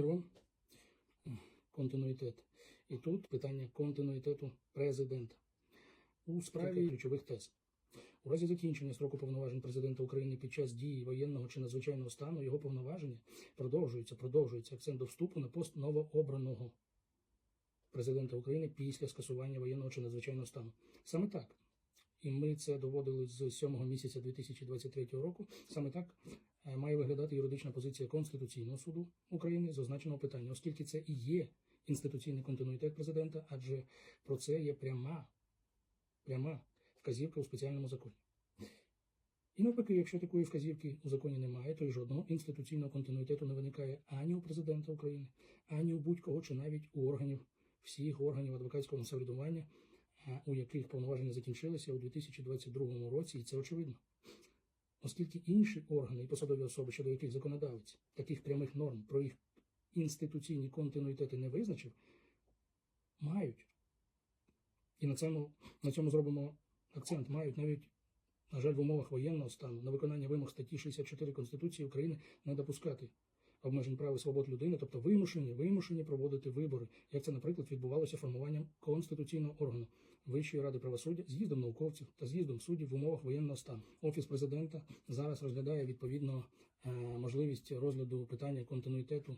Вам. Континуїтет. І тут питання континуїтету президента. У справі ключових тез. У разі закінчення строку повноважень президента України під час дії воєнного чи надзвичайного стану його повноваження продовжуються, продовжується акцент до вступу на пост новообраного президента України після скасування воєнного чи надзвичайного стану. Саме так. І ми це доводили з 7 місяця 2023 року. Саме так має виглядати юридична позиція Конституційного суду України з означеного питання, оскільки це і є інституційний континуїтет президента, адже про це є пряма, пряма вказівка у спеціальному законі. І навпаки, якщо такої вказівки у законі немає, то й жодного інституційного континуїтету не виникає ані у президента України, ані у будь-кого, чи навіть у органів всіх органів адвокатського самоврядування, у яких повноваження закінчилися у 2022 році, і це очевидно. Оскільки інші органи і посадові особи, щодо яких законодавець таких прямих норм про їх інституційні континуїтети не визначив, мають. І на цьому, на цьому зробимо акцент, мають навіть, на жаль, в умовах воєнного стану на виконання вимог статті 64 Конституції України не допускати обмежень прав і свобод людини, тобто вимушені, вимушені проводити вибори, як це, наприклад, відбувалося формуванням конституційного органу Вищої ради правосуддя, з'їздом науковців та з'їздом суддів в умовах воєнного стану. Офіс президента зараз розглядає відповідно е, можливість розгляду питання континуїтету